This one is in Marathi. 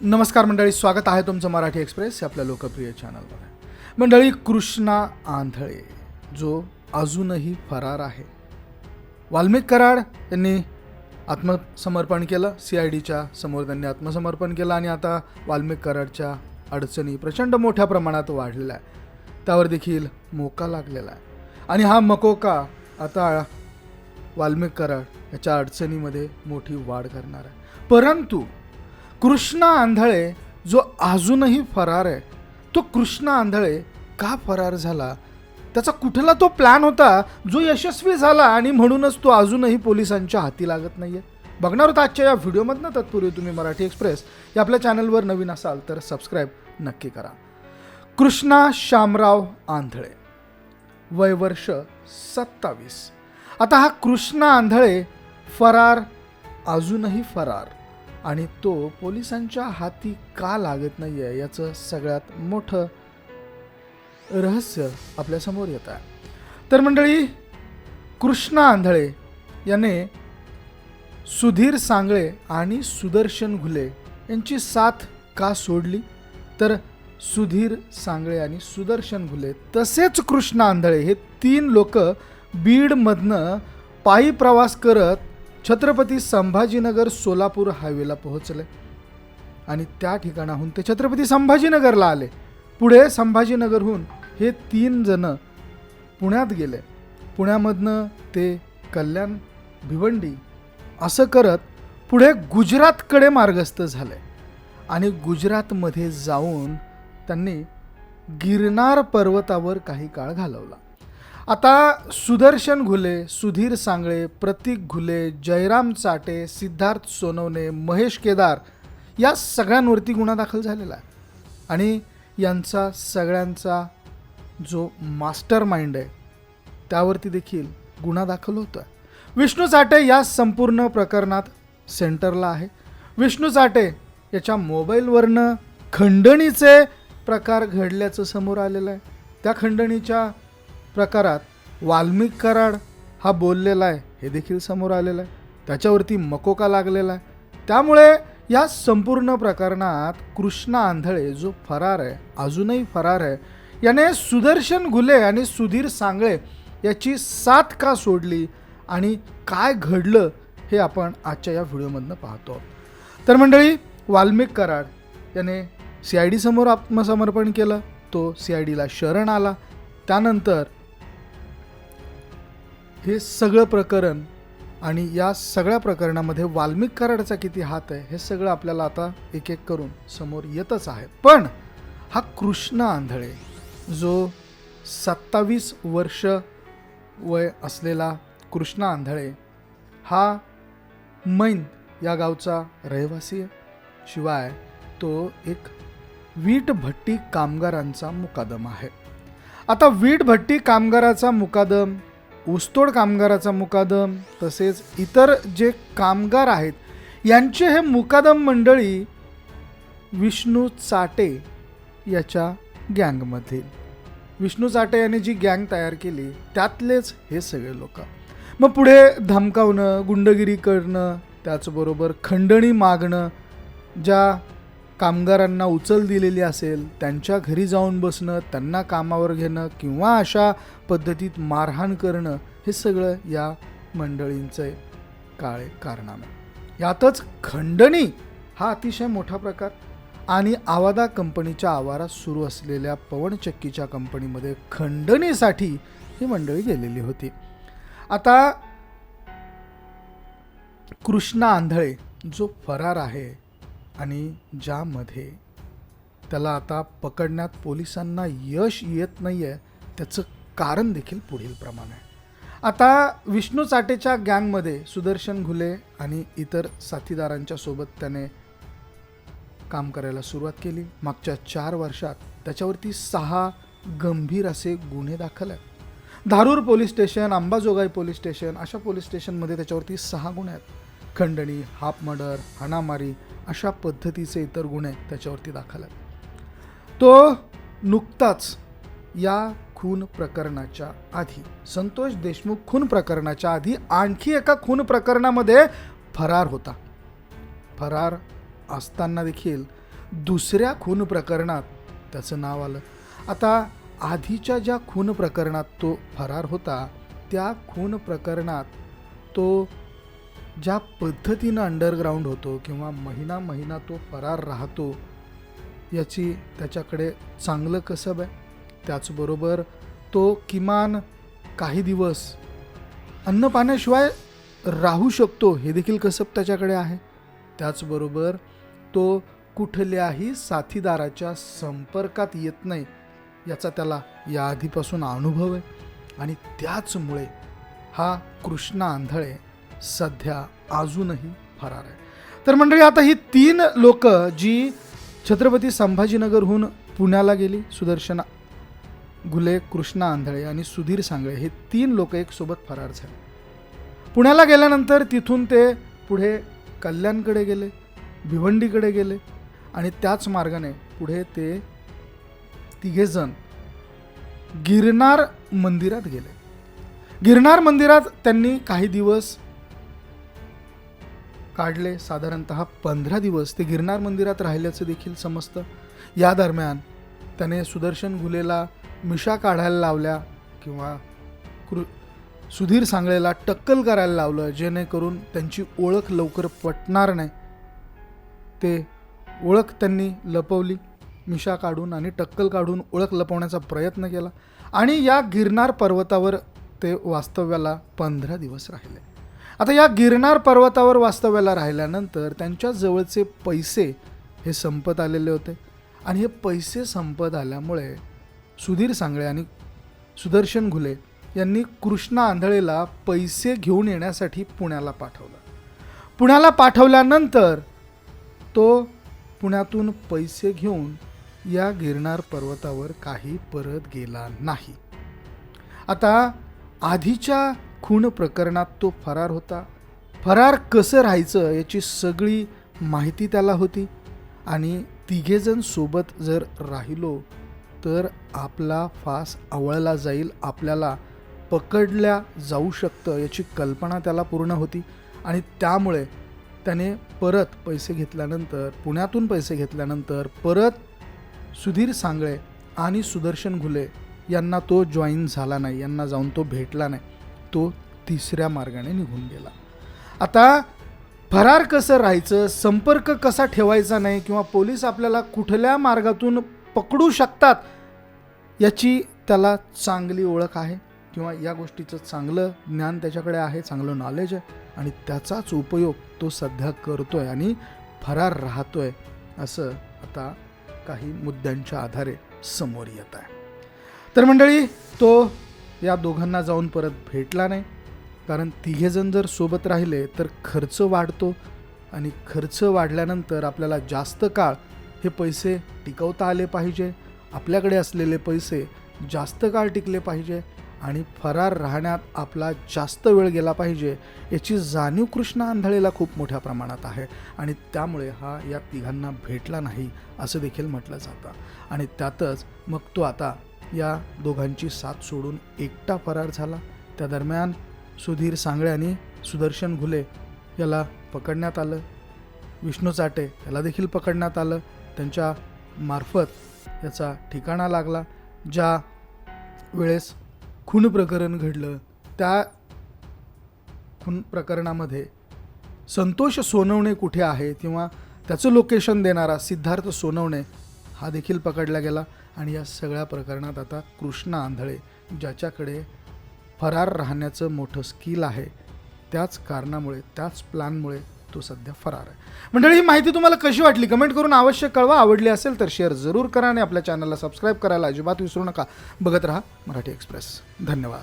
नमस्कार मंडळी स्वागत आहे तुमचं मराठी एक्सप्रेस आपल्या लोकप्रिय चॅनलवर मंडळी कृष्णा आंधळे जो अजूनही फरार आहे. वाल्मिक कराड यांनी आत्मसमर्पण केलं सी आय डीच्या समोर त्यांनी आत्मसमर्पण केलं आणि आता वाल्मिक कराडच्या अडचणी प्रचंड मोठ्या प्रमाणात वाढलेल्या आहे त्यावर देखील मोका लागलेला आहे. आणि हा मकोका आता वाल्मिक कराड याच्या अडचणीमध्ये मोठी वाढ करणार आहे. परंतु कृष्णा आंधळे जो अजूनही फरार आहे तो कृष्णा आंधळे का फरार झाला? त्याचा कुठला तो प्लॅन होता जो यशस्वी झाला आणि म्हणूनच तो अजूनही पोलिसांच्या हाती लागत नाही आहे बघणार होता आजच्या या व्हिडिओमधनं तत्पूर्वी तुम्ही मराठी एक्सप्रेस या आपल्या चॅनलवर नवीन असाल तर सबस्क्राईब नक्की करा. कृष्णा शामराव आंधळे वय वर्ष सत्तावीस. आता हा कृष्णा आंधळे फरार अजूनही फरार आणि तो पोलिसांच्या हाती का लागत नाही आहे याचं सगळ्यात मोठं रहस्य आपल्यासमोर येत आहे. तर मंडळी कृष्णा आंधळे याने सुधीर सांगळे आणि सुदर्शन घुले यांची साथ का सोडली? तर सुधीर सांगळे आणि सुदर्शन घुले तसेच कृष्ण आंधळे हे तीन लोक बीडमधनं पायी प्रवास करत छत्रपती संभाजीनगर सोलापूर हायवेला पोहोचले. आणि त्या ठिकाणाहून ते छत्रपती संभाजीनगरला आले. पुढे संभाजीनगरहून हे तीन जण पुण्यात गेले. पुण्यामधनं ते कल्याण भिवंडी असं करत पुढे गुजरातकडे मार्गस्थ झाले. आणि गुजरातमध्ये जाऊन त्यांनी गिरनार पर्वतावर काही काळ घालवला. आता सुदर्शन घुले सुधीर सांगळे प्रतीक घुले जयराम चाटे सिद्धार्थ सोनवणे महेश केदार या सगळ्यांवरती गुन्हा दाखल झालेला आहे. आणि यांचा सगळ्यांचा जो मास्टर माइंड आहे त्यावरती देखील गुन्हा दाखल होतो आहे विष्णू चाटे या संपूर्ण प्रकरणात सेंटरला आहे. विष्णू चाटे याच्या मोबाईलवरनं खंडणीचे प्रकार घडल्याचं समोर आलेलं आहे. त्या खंडणीच्या प्रकारात वाल्मिक कराड हा बोललेला आहे हे देखील समोर आलेलं आहे. त्याच्यावरती मकोका लागलेला आहे. त्यामुळे या संपूर्ण प्रकरणात कृष्णा आंधळे जो फरार आहे अजूनही फरार आहे याने सुदर्शन घुले आणि सुधीर सांगळे याची साथ का सोडली आणि काय घडलं हे आपण आजच्या या व्हिडिओमधनं पाहतो. तर मंडळी वाल्मिक कराड याने सी आय डी समोर आत्मसमर्पण केलं तो सी आय डीला शरण आला. त्यानंतर हे सगळं प्रकरण आणि या सगळ्या प्रकरणामध्ये वाल्मिक कराडचा किती हात आहे हे सगळं आपल्याला आता एक एक करून समोर येतच आहे. पण हा कृष्ण आंधळे जो सत्तावीस वर्ष वय असलेला कृष्ण आंधळे हा मैन या गावचा रहिवासी आहे. शिवाय तो एक वीटभट्टी कामगारांचा मुकादम आहे. आता वीटभट्टी कामगाराचा मुकादम ऊसतोड कामगाराचा मुकादम तसेच इतर जे कामगार आहेत यांचे हे मुकादम मंडळी विष्णू चाटे याच्या गँगमधील विष्णू चाटे यांनी जी गँग तयार केली त्यातलेच हे सगळे लोक. मग पुढे धमकावणं गुंडगिरी करणं त्याचबरोबर खंडणी मागणं ज्या कामगारांना उचल दिलेली असेल त्यांच्या घरी जाऊन बसणं त्यांना कामावर घेणं किंवा अशा पद्धतीत मारहाण करणं हे सगळं या मंडळींचे काळे कारनामे. यातच खंडणी हा अतिशय मोठा प्रकार. आणि आवादा कंपनीच्या आवारात सुरू असलेल्या पवनचक्कीच्या कंपनीमध्ये खंडणीसाठी ही मंडळी गेलेली होती. आता कृष्णा आंधळे जो फरार आहे आणि ज्यामध्ये त्याला आता पकडण्यात पोलिसांना यश येत नाही आहे त्याचं कारण देखील पुढील प्रमाणे. आहे आता विष्णू चाटेच्या गँगमध्ये सुदर्शन घुले आणि इतर साथीदारांच्या सोबत त्याने काम करायला सुरुवात केली. मागच्या चार वर्षात त्याच्यावरती सहा गंभीर असे गुन्हे दाखल आहेत. Dharur police station Ambajogai police station अशा पोलीस स्टेशनमध्ये त्याच्यावरती सहा गुन्हे आहेत. खंडणी हाफ मर्डर हाणामारी अशा पद्धतीचे इतर गुन्हे त्याच्यावरती दाखल आहेत. तो नुकताच या खून प्रकरणाच्या आधी संतोष देशमुख खून प्रकरणाच्या आधी आणखी एका खून प्रकरणामध्ये फरार होता. फरार असताना देखील दुसऱ्या खून प्रकरणात त्याचं नाव आलं. आता आधीच्या ज्या खून प्रकरणात तो फरार होता त्या खून प्रकरणात तो ज्या पद्धतीनं अंडरग्राऊंड होतो किंवा महिना महिना तो फरार राहतो याची त्याच्याकडे चांगलं कसब आहे. त्याचबरोबर तो किमान काही दिवस अन्न पाण्याशिवाय राहू शकतो हे देखील कसब त्याच्याकडे आहे. त्याचबरोबर तो कुठल्याही साथीदाराच्या संपर्कात येत नाही याचा त्याला या आधीपासून अनुभव आहे. आणि त्याचमुळे हा कृष्णा आंधळे सध्या अजूनही फरार आहे. तर मंडळी आता ही तीन लोक जी छत्रपती संभाजीनगरहून पुण्याला गेली सुदर्शन गुले कृष्णा आंधळे आणि सुधीर सांगळे हे तीन लोक एकसोबत फरार झाले. पुण्याला गेल्यानंतर तिथून ते पुढे कल्याणकडे गेले भिवंडीकडे गेले आणि त्याच मार्गाने पुढे ते तिघेजण गिरनार मंदिरात गेले. गिरनार मंदिरात त्यांनी काही दिवस काढले. साधारणत पंधरा दिवस ते गिरनार मंदिरात राहिल्याचं देखील समजतं. या दरम्यान त्याने सुदर्शन घुलेला मिशा काढायला लावल्या किंवा कृ सुधीर सांगळेला टक्कल करायला लावलं जेणेकरून त्यांची ओळख लवकर पटणार नाही. ते ओळख त्यांनी लपवली. मिशा काढून आणि टक्कल काढून ओळख लपवण्याचा प्रयत्न केला. आणि या गिरनार पर्वतावर ते वास्तव्याला पंधरा दिवस राहिले. आता या गिरनार पर्वतावर वास्तव्याला राहिल्यानंतर त्यांच्या जवळचे पैसे हे संपत आलेले होते. आणि हे पैसे संपत आल्यामुळे सुधीर सांगळे आणि सुदर्शन घुले यांनी कृष्णा आंधळेला पैसे घेऊन येण्यासाठी पुण्याला पाठवलं. पुण्याला पाठवल्यानंतर तो पुण्यातून पैसे घेऊन या गिरनार पर्वतावर काही परत गेला नाही. आता आधीच्या खून प्रकरणात तो फरार होता. फरार कसं राहायचं याची सगळी माहिती त्याला होती. आणि तिघेजण सोबत जर राहिलो तर आपला फास आवळला जाईल आपल्याला पकडल्या जाऊ शकतं याची कल्पना त्याला पूर्ण होती. आणि त्यामुळे त्याने परत पैसे घेतल्यानंतर पुण्यातून पैसे घेतल्यानंतर परत सुधीर सांगळे आणि सुदर्शन घुले यांना तो जॉईन झाला नाही यांना जाऊन तो भेटला नाही. तो तिसऱ्या मार्गाने निघून गेला. आता फरार कसं राहायचं संपर्क कसा ठेवायचा नाही किंवा पोलीस आपल्याला कुठल्या मार्गातून पकडू शकतात याची त्याला चांगली ओळख आहे किंवा या गोष्टीचं चांगलं ज्ञान त्याच्याकडे आहे चांगलं नॉलेज आहे आणि त्याचाच उपयोग तो सध्या करतो आहे आणि फरार राहतो आहे असं आता काही मुद्द्यांच्या आधारे समोर येत आहे. तर मंडळी तो या दोघांना जाऊन परत भेटला नाही. कारण तिघेजण जर सोबत राहिले तर खर्च वाढतो आणि खर्च वाढल्यानंतर आपल्याला जास्त काळ हे पैसे टिकवता आले पाहिजे. आपल्याकडे असलेले पैसे जास्त काळ टिकले पाहिजे आणि फरार राहण्यात आपला जास्त वेळ गेला पाहिजे याची जाणीव कृष्ण आंधळेला खूप मोठ्या प्रमाणात आहे. आणि त्यामुळे हा या तिघांना भेटला नाही असं देखील म्हटलं जातं. आणि त्यातच मग तो आता या दोघांची साथ सोडून एकटा फरार झाला. त्या दरम्यान सुधीर सांगळे आणि सुदर्शन घुले याला पकडण्यात आलं. विष्णू चाटे याला देखील पकडण्यात आलं. त्यांच्या मार्फत याचा ठिकाणा लागला. ज्या वेळेस खून प्रकरण घडलं त्या खून प्रकरणामध्ये संतोष सोनवणे कुठे आहे किंवा त्याचं लोकेशन देणारा सिद्धार्थ सोनवणे हा देखील पकडला गेला. आणि या सगळ्या प्रकरणात आता कृष्णा आंधळे ज्याच्याकडे फरार राहण्याचं मोठं स्किल आहे त्याच कारणामुळे त्याच प्लॅनमुळे तो सध्या फरार आहे. मंडळी ही माहिती तुम्हाला कशी वाटली? कमेंट करून अवश्य कळवा. आवडली असेल तर शेअर जरूर करा आणि आपल्या चॅनलला सबस्क्राईब करायला अजिबात विसरू नका. बघत राहा मराठी एक्सप्रेस धन्यवाद.